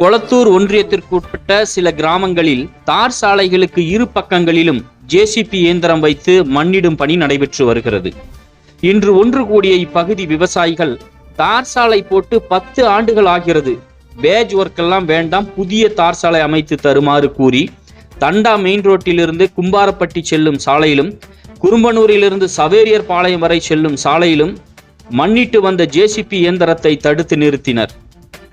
கொளத்தூர் ஒன்றியத்திற்குட்பட்ட சில கிராமங்களில் தார் சாலைகளுக்கு இரு பக்கங்களிலும் ஜேசிபி இயந்திரம் வைத்து மண்ணிடும் பணி நடைபெற்று வருகிறது. இன்று ஒன்று கூடிய இப்பகுதி விவசாயிகள் தார் சாலை போட்டு பத்து ஆண்டுகள் ஆகிறது. பேஜ் ஒர்க் எல்லாம் வேண்டாம் புதிய தார் சாலை அமைத்து தருமாறு கூறி தண்டா மெயின் ரோட்டிலிருந்து கும்பாரப்பட்டி செல்லும் சாலையிலும் குறும்பனூரிலிருந்து சவேரியர் பாளையம் வரை செல்லும் சாலையிலும் மண்ணிட்டு வந்த ஜேசிபி இயந்திரத்தை தடுத்து நிறுத்தினர்.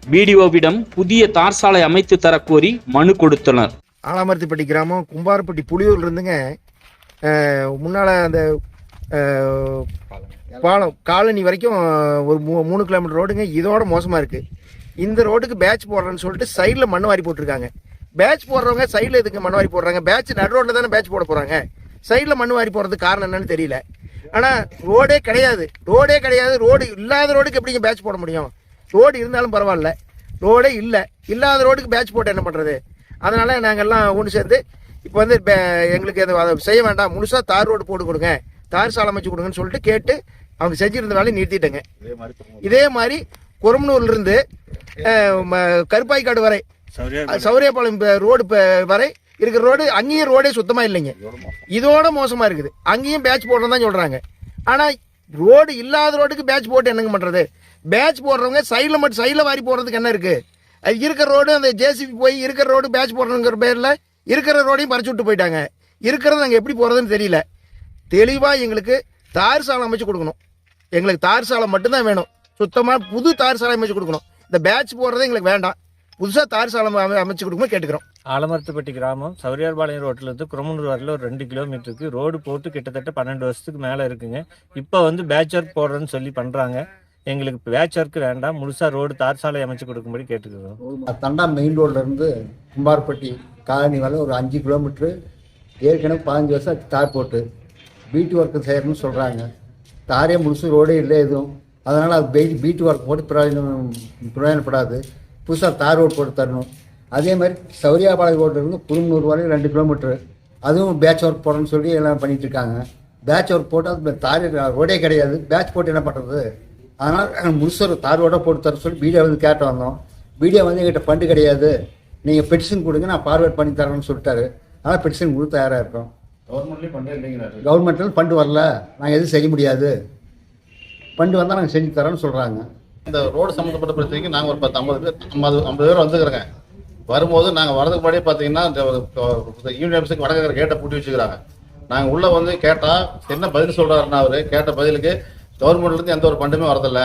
பிடிஓவிடம் புதிய தார் சாலை அமைத்து தரக்கோரி மனு கொடுத்தனர். ஆலாமரத்திப்பட்டி கிராமம் கும்பாரப்பட்டி புளியூர்ல இருந்துங்க முன்னால அந்த பாலம் காலனி வரைக்கும் ஒரு மூ- மூணு கிலோமீட்டர் ரோடுங்க. இதோட மோசமா இருக்கு. இந்த ரோட்டுக்கு பேட்ச் போடுறேன்னு சொல்லிட்டு சைடில் மண் வாரி போட்டிருக்காங்க. பேட்ச் போடுறவங்க சைடில் எதுக்கு மண் வாரி போடுறாங்க? பேட்ச் நடு ரோட்டில் தானே பேட்ச் போட போகிறாங்க சைடில் மண் வாரி போடுறதுக்கு காரணம் என்னன்னு தெரியல. ஆனால் ரோடே கிடையாது. ரோடே கிடையாது. ரோடு இல்லாத ரோடுக்கு எப்படிங்க பேட்ச் போட முடியும்? ரோடு இருந்தாலும் பரவாயில்ல. ரோடே இல்லை. இல்லாத ரோடுக்கு பேட்ச் போட்டு என்ன பண்ணுறது அதனால நாங்கெல்லாம் ஒன்று சேர்ந்து இப்போ வந்து எங்களுக்கு அதை அதை செய்ய வேண்டாம். முழுசாக தார் ரோடு போட்டு கொடுங்க. தார் சாலை அமைச்சு கொடுங்கன்னு சொல்லிட்டு கேட்டு அவங்க செஞ்சிருந்த வேலையை நிறுத்திட்டேங்க. இதே மாதிரி குரம்பனூர்லேருந்து கருப்பாய்க்காடு வரை சௌரியபாளையம் ரோடு வரை இருக்கிற ரோடு அங்கேயும் ரோடே சுத்தமாக இல்லைங்க. இதோட மோசமாக இருக்குது. அங்கேயும் பேட்ச் போடுறோம் தான் சொல்கிறாங்க ஆனால் ரோடு இல்லாத ரோடுக்கு பேட்ச் போட்டு என்னங்க பண்ணுறது பேட்ச் போடுறவங்க சைடில் மட்டும் சைடில் வாரி போடுறதுக்கு என்ன இருக்குது அது இருக்கிற ரோடு அந்த ஜேசிபி போய் இருக்கிற ரோடு பேட்ச் போடுறங்கிற பேரில் இருக்கிற ரோடையும் பறிச்சு விட்டு போயிட்டாங்க. இருக்கிறது நாங்கள் எப்படி போகிறதுன்னு தெரியல. தெளிவாக எங்களுக்கு தார் சாலை அமைச்சு கொடுக்கணும். எங்களுக்கு தார் சாலை மட்டும்தான் வேணும். சுத்தமாக புது தார் சாலை அமைச்சு கொடுக்கணும். இந்த பேட்ச் போடுறது எங்களுக்கு வேண்டாம். புதுசாக தார் சாலை அமை- அமைச்சு கொடுக்கணும் கேட்டுக்கிறோம். ஆலமரத்துப்பட்டி கிராமம் சௌரியார்பாளையம் ரோட்டிலேருந்து குரமனூர் வரையில் ஒரு ரெண்டு கிலோமீட்டருக்கு ரோடு போட்டு கிட்டத்தட்ட பன்னெண்டு வருஷத்துக்கு மேலே இருக்குங்க. இப்போ வந்து பேட்ச் ஒர்க் போடுறேன்னு சொல்லி பண்ணுறாங்க எங்களுக்கு பேட்ச் ஒர்க் வேண்டாம். முழுசாக ரோடு தார் சாலை அமைச்சு கொடுக்கும்படி கேட்டுக்கிறோம். தண்டா மெயின் ரோட்லேருந்து கும்பார்பட்டி காலனி வரை ஒரு அஞ்சு கிலோமீட்ரு ஏற்கனவே பதினஞ்சு வருஷம் தார் போட்டு. பீட்டு ஒர்க்கு செய்யணும்னு சொல்கிறாங்க தாரே முழுசு ரோடே இல்லை எதுவும். அதனால் அது பெய் பீட்டு ஒர்க் போட்டு பிரயோஜனம் பிரயோஜனப்படாது. புதுசாக தார் ரோடு போட்டு தரணும். அதே மாதிரி சௌரியாபாளையம் ரோட்லேருந்து குறுநூறு குறும்பூர் வரை ரெண்டு கிலோமீட்ரு அதுவும் பேட்ச் ஒர்க் போடணும்னு சொல்லி எல்லாம் பண்ணிகிட்ருக்காங்க இருக்காங்க. பேட்ச் ஒர்க் போட்டு அது தார் ரோடே கிடையாது. பேட்ச் போட்டு என்ன பண்ணுறது அதனால் முழுசு தார் ரோடாக போட்டு தர சொல்லி வீடியோ வந்து கேட்டு வந்தோம். வீடியோ வந்து எங்கிட்ட ஃபண்டு கிடையாது. நீங்கள் பெட்டிஷன் கொடுங்க நான் ஃபார்வேர்ட் பண்ணி தரேன்னு சொல்லிட்டாரு. அதனால் பெட்டிஷன் கொடுத்து தயாராக இருக்கோம். கவர்மெண்ட்லேயும் இல்லைங்கிறாரு. கவர்மெண்ட்டில் ஃபண்டு வரல. நாங்கள் எதுவும் செய்ய முடியாது. ஃபண்டு வந்தால் நாங்கள் செஞ்சு தரோன்னு சொல்கிறாங்க இந்த ரோடு சம்மந்தப்பட்ட பிரச்சனைக்கு நாங்கள் ஒரு பத்து ஐம்பது பேர் ஐம்பது ஐம்பது பேர் வந்துக்கிறோங்க வரும்போது நாங்கள் வரதுக்கு முன்னாடியே பார்த்தீங்கன்னா இந்த யூனியன் ஆஃபீஸுக்கு வடக்கு கேட்டை பூட்டி வச்சுக்கிறாங்க. நாங்கள் உள்ளே வந்து கேட்டால் என்ன பதில் சொல்கிறாருன்னா அவர்? கேட்ட பதிலுக்கு கவர்மெண்ட்லேருந்து எந்த ஒரு ஃபண்டுமே வரதில்ல.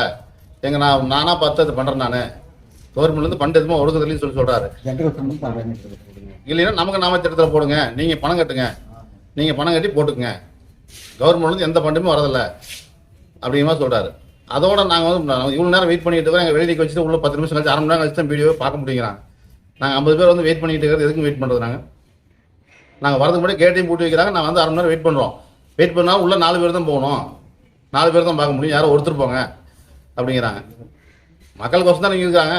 எங்கள் நான் நானாக பார்த்து அது பண்ணுறேன் நான். கவர்மெண்ட்லேருந்து ஃபண்டு எதுவுமே ஒடுக்குதில்லைன்னு சொல்லி சொல்கிறாரு இல்லைன்னா நமக்கு நாம திட்டத்தில் போடுங்க. நீங்கள் பணம் கட்டுங்க. நீங்கள் பணம் கட்டி போட்டுக்குங்க. கவர்மெண்ட்லேருந்து எந்த ஃபண்டுமே வரதில்ல. அப்படிங்கிற மாதிரி சொல்கிறாரு அதோட நாங்கள் வந்து இவ்வளோ நேரம் வெயிட் பண்ணிட்டு இருக்கோம். எங்கள் எழுதி வச்சுட்டு உள்ள பத்து நிமிஷம் கழிச்சு அரை மணி நேரம் கழிச்சு தான் வீடியோவை பார்க்க முடியுங்கிறாங்க. நாங்கள் ஐம்பது பேர் வந்து வெயிட் பண்ணிட்டு இருக்கிறது எதுக்கும் வெயிட் பண்ணுறது நாங்கள் நாங்கள் வரதுக்கு முன்னாடி கேட்டையும் பூட்டி வைக்கிறாங்க. நான் வந்து அரை மணி நேரம் வெயிட் பண்ணுறோம் வெயிட் பண்ணால் உள்ள நாலு பேர் தான் போகணும். நாலு பேர் தான் பார்க்க முடியும். யாரோ ஒருத்தர் போங்க அப்படிங்கிறாங்க. மக்களுக்கு தான் நீங்கள் இருக்காங்க